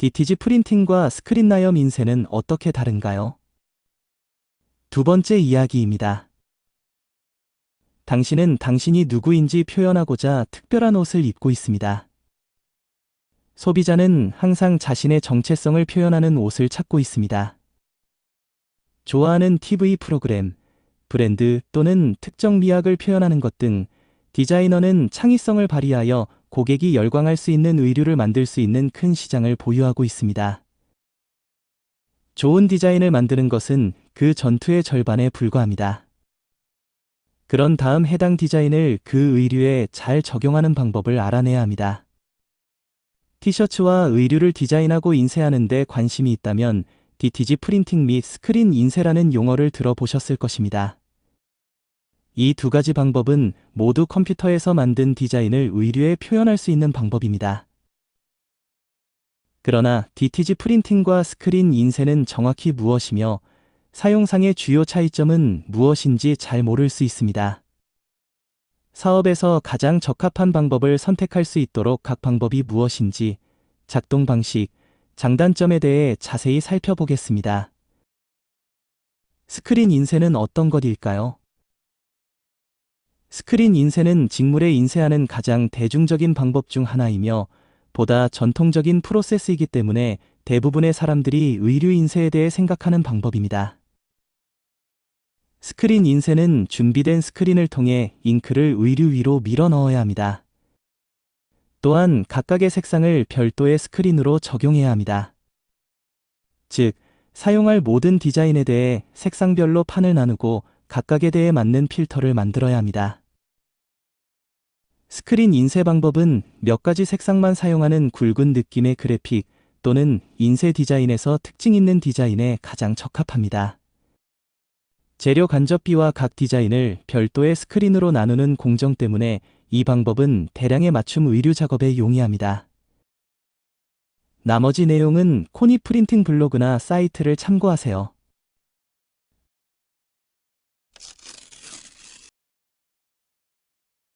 DTG 프린팅과 스크린 나염 인쇄는 어떻게 다른가요? 두 번째 이야기입니다. 당신은 당신이 누구인지 표현하고자 특별한 옷을 입고 있습니다. 소비자는 항상 자신의 정체성을 표현하는 옷을 찾고 있습니다. 좋아하는 TV 프로그램, 브랜드 또는 특정 미학을 표현하는 것 등 디자이너는 창의성을 발휘하여 고객이 열광할 수 있는 의류를 만들 수 있는 큰 시장을 보유하고 있습니다. 좋은 디자인을 만드는 것은 그 전투의 절반에 불과합니다. 그런 다음 해당 디자인을 그 의류에 잘 적용하는 방법을 알아내야 합니다. 티셔츠와 의류를 디자인하고 인쇄하는 데 관심이 있다면 DTG 프린팅 및 스크린 인쇄라는 용어를 들어보셨을 것입니다. 이 두 가지 방법은 모두 컴퓨터에서 만든 디자인을 의류에 표현할 수 있는 방법입니다. 그러나 DTG 프린팅과 스크린 인쇄는 정확히 무엇이며 사용상의 주요 차이점은 무엇인지 잘 모를 수 있습니다. 사업에서 가장 적합한 방법을 선택할 수 있도록 각 방법이 무엇인지, 작동 방식, 장단점에 대해 자세히 살펴보겠습니다. 스크린 인쇄는 어떤 것일까요? 스크린 인쇄는 직물에 인쇄하는 가장 대중적인 방법 중 하나이며 보다 전통적인 프로세스이기 때문에 대부분의 사람들이 의류 인쇄에 대해 생각하는 방법입니다. 스크린 인쇄는 준비된 스크린을 통해 잉크를 의류 위로 밀어 넣어야 합니다. 또한 각각의 색상을 별도의 스크린으로 적용해야 합니다. 즉, 사용할 모든 디자인에 대해 색상별로 판을 나누고 각각에 대해 맞는 필터를 만들어야 합니다. 스크린 인쇄 방법은 몇 가지 색상만 사용하는 굵은 느낌의 그래픽 또는 인쇄 디자인에서 특징 있는 디자인에 가장 적합합니다. 재료 간접비와 각 디자인을 별도의 스크린으로 나누는 공정 때문에 이 방법은 대량의 맞춤 의류 작업에 용이합니다. 나머지 내용은 코니 프린팅 블로그나 사이트를 참고하세요.